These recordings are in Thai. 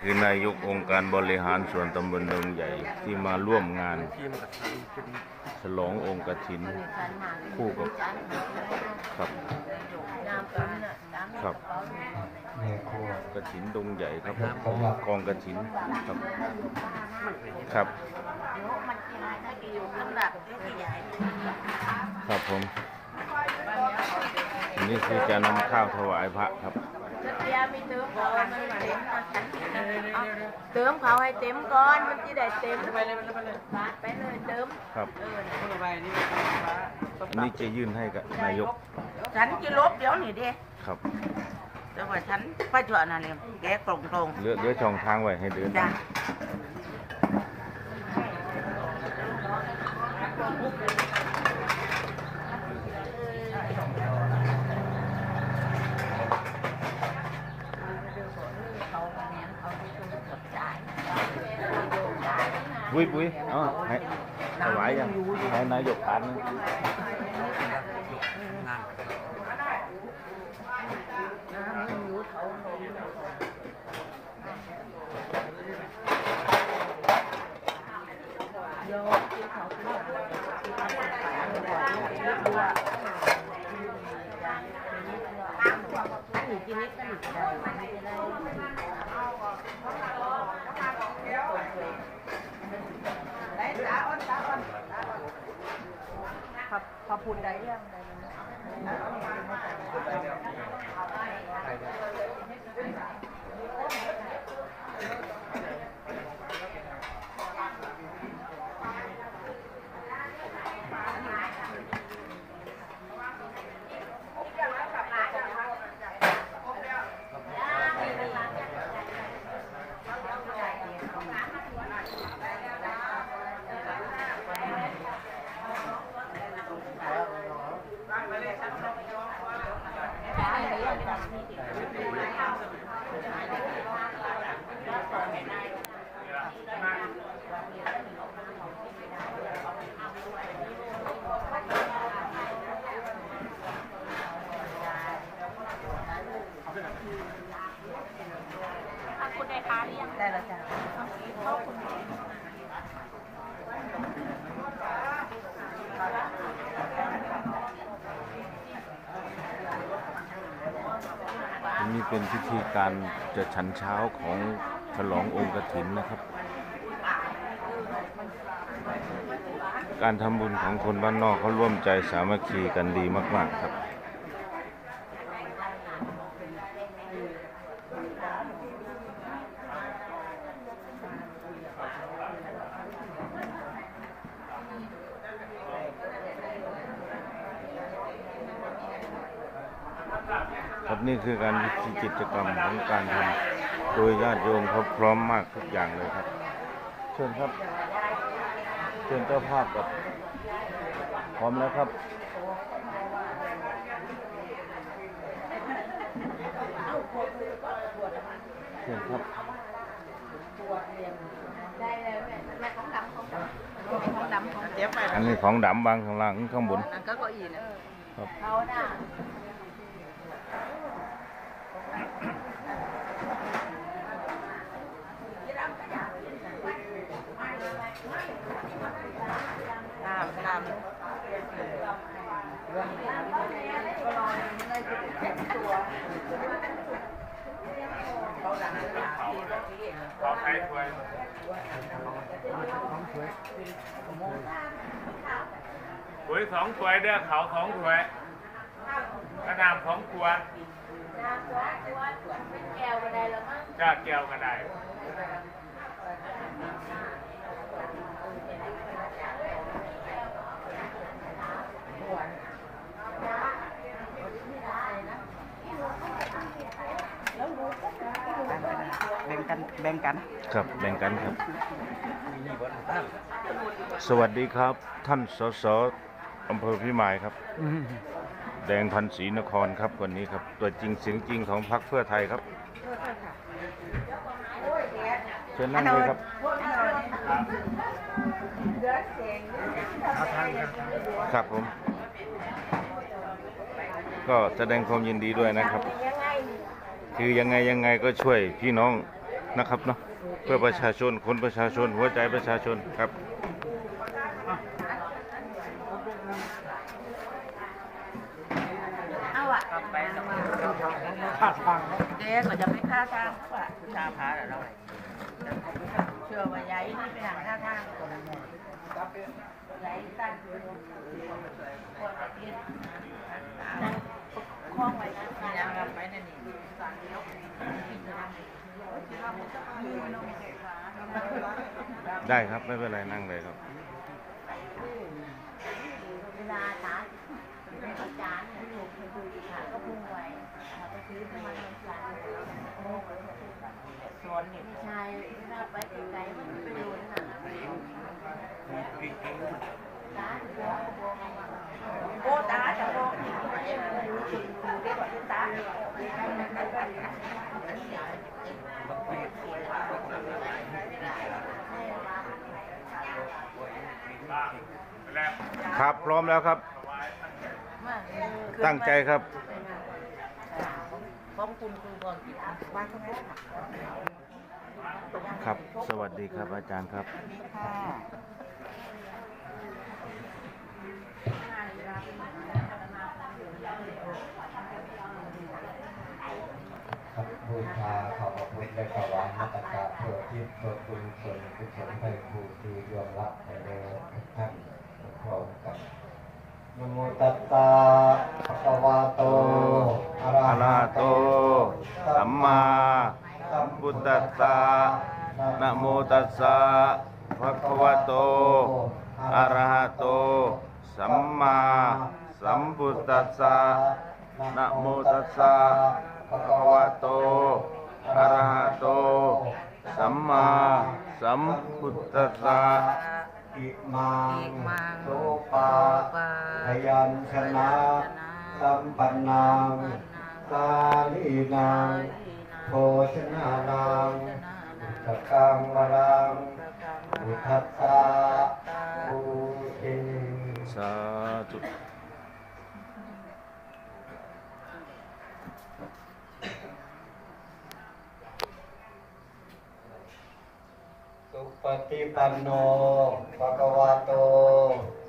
คือนายกองค์การบริหารส่วนตำบลดงใหญ่ที่มาร่วมงาน ฉลององค์กฐิน คู่กับครับครับแม่ครัวกฐินดงใหญ่ครับกองกฐินครับครับครับผมนนี้คือจะนำข้าวถวายพระครับ เติมเขาให้เต็มก่อนมันจะได้เต็มไปเลยไปเลยไปเลยเติมครับคนละใบนี่อันนี้จะยื่นให้กับนายกฉันจะลบเดี๋ยวนี้เด้ครับแต่ว่าฉันป้าจวนน่นเลยแกตรงตรงเหลือเหลือช่องทางไว้ให้เดินจ้ะ ปุ้ยปุ้ยเอ๋อไห้ถวายยังไหนนายหยกผ่านนะงาน พอพูดได้เรื่อง คุณได้ค้าหรือยัง ได้แล้วจ้ะ อันนี้ เป็นพิธีการจะฉันเช้าของฉลององค์กฐินนะครับ การทำบุญของคนบ้านนอกเขาร่วมใจสามัคคีกันดีมาก ๆ ครับ นี่คือการวิธีกิจกรรมของการทำโดยญาติโยมเขาพร้อมมากทุกอย่างเลยครับ เชิญครับ เชิญเจ้าภาพกับพร้อมแล้วครับเชิญครับได้เลยแม่แม่ของดำของดำของดำของเจ็บไปอันนี้ของดำบางข้างล่างข้างบนอันก็เก้าอี้นะเขาน่ะน้ำน้ำ ปุ๋ยสองถ้วยเด้อเขาสองถ้วยกระดามสองขวด น้ำตัวตัวเป็นแก้วก็ได้แล้วมั้งจ้าแก้วก็ได้ แบ่งกัน แบ่งกัน ครับแบ่งกันครับ สวัสดีครับ ท่านสสอำเภอพิมายครับ แดงพันศรีนครครับวันนี้ครับ ตัวจริงเสียงจริงของพรรคเพื่อไทยครับเชิญนั่งเลยครับครับผม ก็แสดงความยินดีด้วยนะครับ คือยังไงยังไงก็ช่วยพี่น้องนะครับเนาะเพื่อประชาชนคนประชาชนหัวใจประชาชนครับ เอาอะ กลับไปแล้วมันก็ งเด็กก็จะไม่ฆ่าทางว่าผู้ชาพาแล้วเราเชื่อว่าย้ายนี่ไปทางท่าทางย้ายตั้งคล้องไว้นะที่ยังรับไปนั่นนี่ได้ครับ ไม่เป็นไรนั่งเลยครับเวลาตาเป็นอาจารย์เนี่ยก็พุ่งไว้ สวนนี่ใช่เวลาไปไกลๆมันไปดูนั่นน่ะตาถึงบอกบอกว่าโอ้ตาจะบอกแล้วครับพร้อมแล้วครับ ตั้งใจครับ คุณคือก่อนกินบ้านเขาไม่ครับ สวัสดีครับอาจารย์ครับ สวัสดีค่ะครับบูชาขอบพระและถวายมัตตกะเพื่อที่เพื่อบุญส่วนกุศลให้ผู้ที่ยอมรับในเรื่องทุกท่านพร้อมกันนโมตัสสะภะคะวะโต อะระอะระหะหะโตโต สัมมาสัมพุทธัสสะนะโมตัสสะภะคะวะโตอะระหะโต สัมมาสัมพุทธัสสะนะโมตัสสะภะคะวะโตอะระหะโต สัมมาสัมพุทธัสสะอิมังโสปาพยัญชนะสัมปันนัง กาลีนังโภชนานังตะกังวรังอุทัสสะภูเอสาธุสุปฏิปันโนภะคะวะโต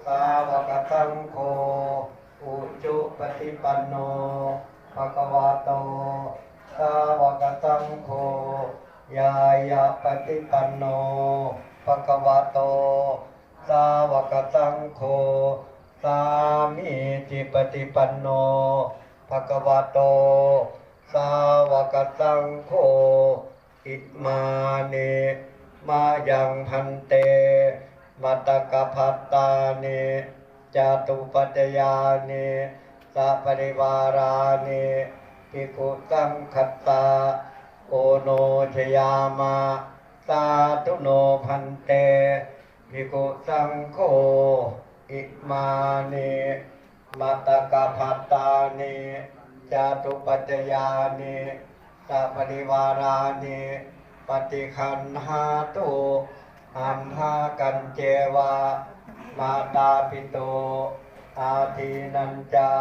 สาวกสังโฆอุจุปฏิปันโน ภะคะวะโตสาวกสังโฆยายาปฏิปันโนภะคะวะโตสาวกสังโฆสามีจิปฏิปันโนภะคะวะโตสาวกสังโฆอิมานิมายังพันเตมัตตกพัตตานิจาตุปัจจยานิ สัปริวารานิภิกขุสังคัตตาโอโนชยามาสาธุโนพันเตภิกขุสังโฆอิมานิมัตตกพัตตานิจาตุปัจจยานิสัปริวารานิปฏิคันหาตุอัมหากันเจวามาตาปิโต อาทีนันจา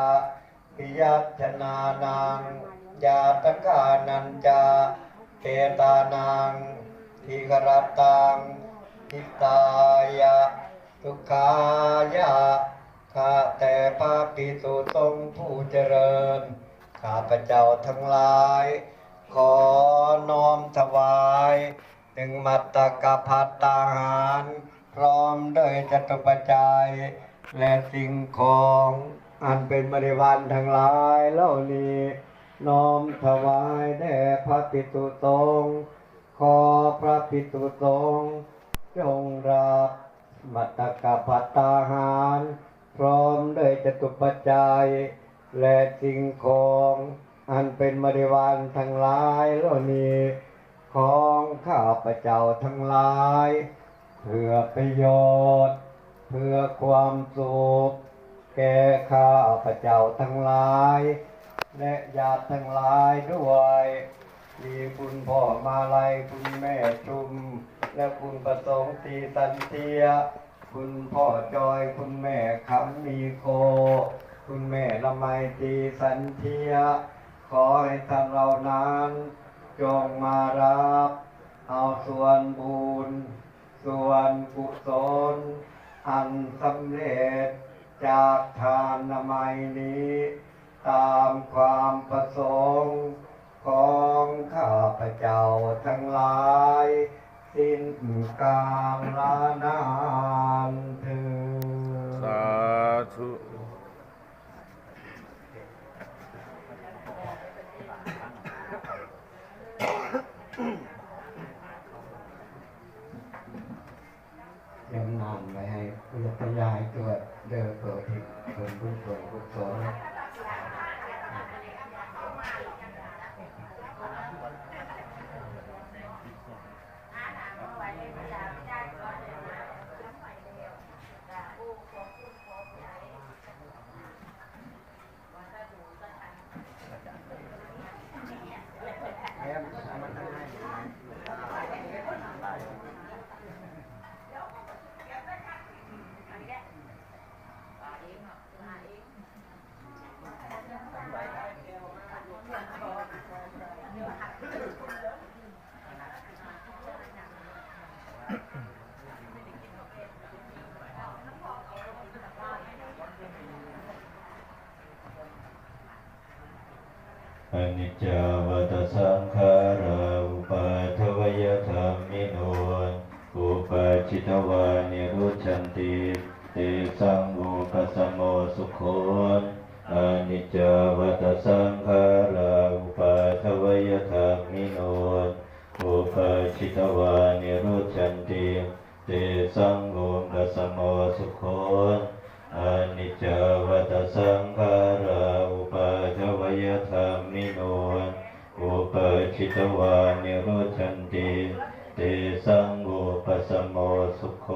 ปิยัชนานังยาตกานันจาเกตานังทิกรตังทิตายะทุกขายะข้าแต่พระปิสุทรงผู้เจริญ ข้าพระเจ้าทั้งหลาย ขอน้อมถวายหนึ่งมัตตกพัตตาหาร พร้อมด้วยจตุปัจจัย และสิ่งของอันเป็นบริวารทั้งหลายเหล่านี้น้อมถวายแด่พระปิตุสงขอพระปิตุสงจงรับมัตตกพัตตาหาร พร้อมด้วยจตุปัจจัย และสิ่งของอันเป็นบริวารทั้งหลายเหล่านี้ของข้าพเจ้าทั้งหลาย เพื่อประโยชน์ เพื่อความสุขแก่ข้าพเจ้าทั้งหลาย และญาติทั้งหลายด้วยมีคุณพ่อมาลัยคุณแม่ชุม และคุณประสงค์ตีสันเทีย คุณพ่อจอยคุณแม่คำมีโค คุณแม่ละไมตีสันเทีย ขอให้ท่านเรานั้นจงมารับ เอาส่วนบุญ ส่วนกุศล อันสำเร็จจากทานนามัยนี้ ตามความประสงค์ของข้าพเจ้าทั้งหลาย สิ้นกาลนานเถิดสาธุ เตรียมนำไว้ให้พุทธยายตัวเดินเปิดที่เปิดบุญส่วนกุศล อ นิจจาวัตสังขาราอุปาทวยธรรมิโนอุปาจิตวานิรุชันติเตสังโอปัสโมสุโขอนิจจาวัตสังขาราอุปาทวยธรรมิโนอุปาจิตวานิรุชันติเตสังโอปัสโมสุโข อนิจจวัตสังขาราอุปาทวยธรรมนิโนอุปาชิตวานิโรชันติเตสังโอปสมโมสุขโข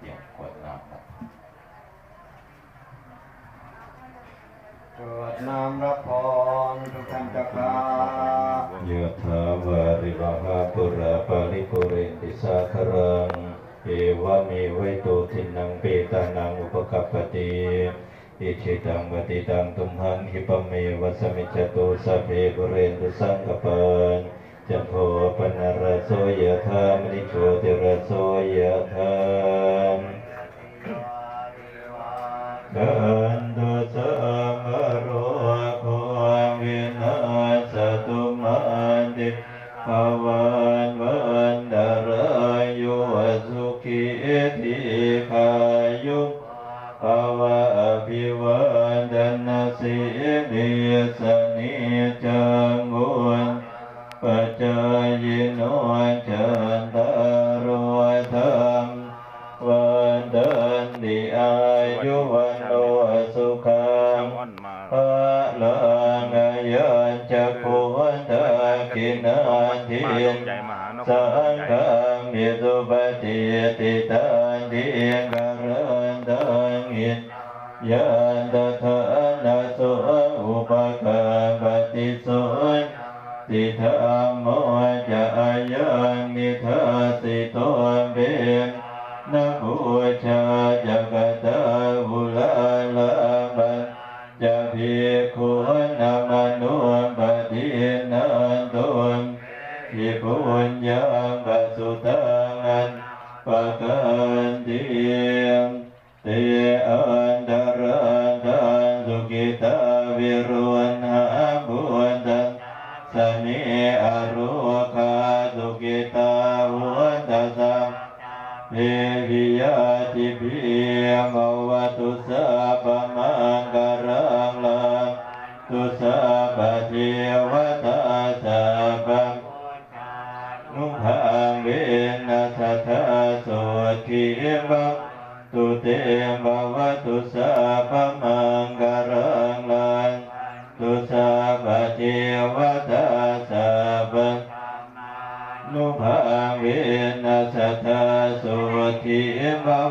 เดี๋ยวกดน้ำครับ เกิด นามรับพรทุกท่านเจ้าค่ะยะถาวาริวหาปุราปาริปุเรนติสาคารังเอวะเมวัยโตทินังเปตานังอุปกัปปติอิชิตังวติตังตุมหังหิปะเมวะสมิจจตุสัพเพปุเรนตุสังกปานจันโทปนารโสยะธามณิโชติรโสยะธามกันตุสัง จจายโนจันตารธรรมวันเดินดีอายุวันโอสุขังพระลังเยันจะคุณตะกินาทิมาลนงใจมหานสังฆมิสุปฏิติตันติการันตังอินยันตถานาโสอุปการปฏิโสน ติธรรมโมจะอายังนิทัสสิโตเบมนะบูชาจักตาบุลาลาบันจะพิคุนามนุปฏินันตุนทิปุญญาปัสุตังันปะกันติยมเตอ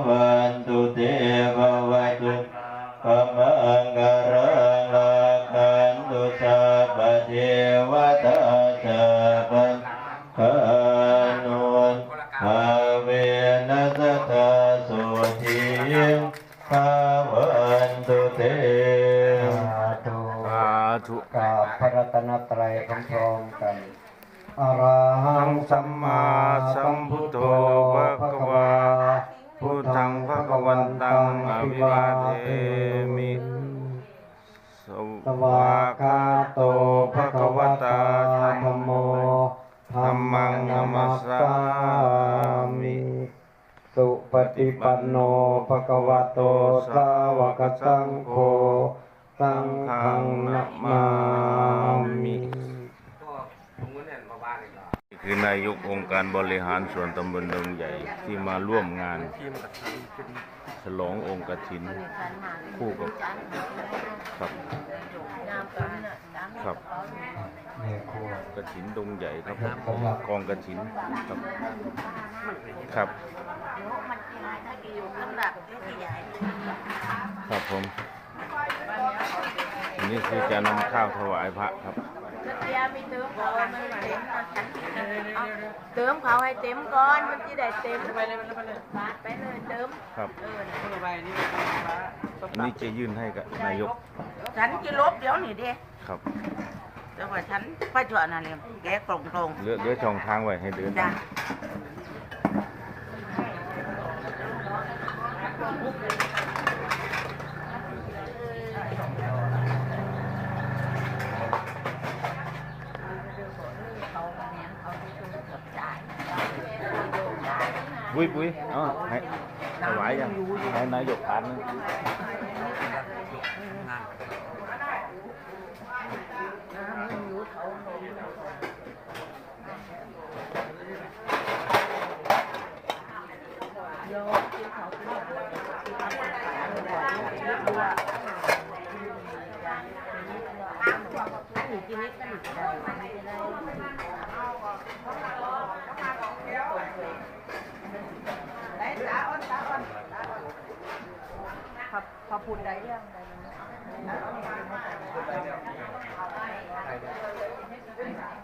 วันตุเตภวัตุปะมังกรังลาคันตุสัพพะเทวตาสัพพะคานุนภาเวนัสทธาสุทิภาวันตุเตสาธุสาธุกราบพระรัตนตรัยพร้อมๆกันอะระหังสัมมาสัมพุทโธ งอภิวาเทมิสวากาโตภะคะวะตาธัมโมธัมมังนมัสสามิ สุปฏิปันโนภะคะวะโตสาวกสังโฆสังฆังนะมามิคือนายกองค์การบริหารส่วนตำบลดงใหญ่ที่มาร่วมงาน ฉลององค์กฐิน คู่กับครับน้ำกันน่ะน้ำครับเนี่ยครัวกฐินดงใหญ่ครับกองกฐินครับ ครับมันกินได้กี่อยู่ข้างหลังที่ใหญ่ครับผม อันนี้คือจะนำข้าวถวายพระครับ ยมมีเติมเขามันมาเต็มเอาเติมเขาให้เต็มก่อนมันจะได้เต็มไปเลยไปเลยไปเลยเติมครับเอออันนี้จะยื่นให้กับนายกฉันจะลบเดี๋ยวนี่เด้ครับแต่ว่าฉันไปเถอะนั่นเลยแกะกลงตรงเหลือเหลือช่องทางไว้ให้เดินจ้ะ เขาเนี่ยเขาจะช่วยกับจ่าย ปุ้ยปุ้ยเอ๋อให้ถวายยังให้นายกผ่านนึง พอพูดได้ยังจ่ายเ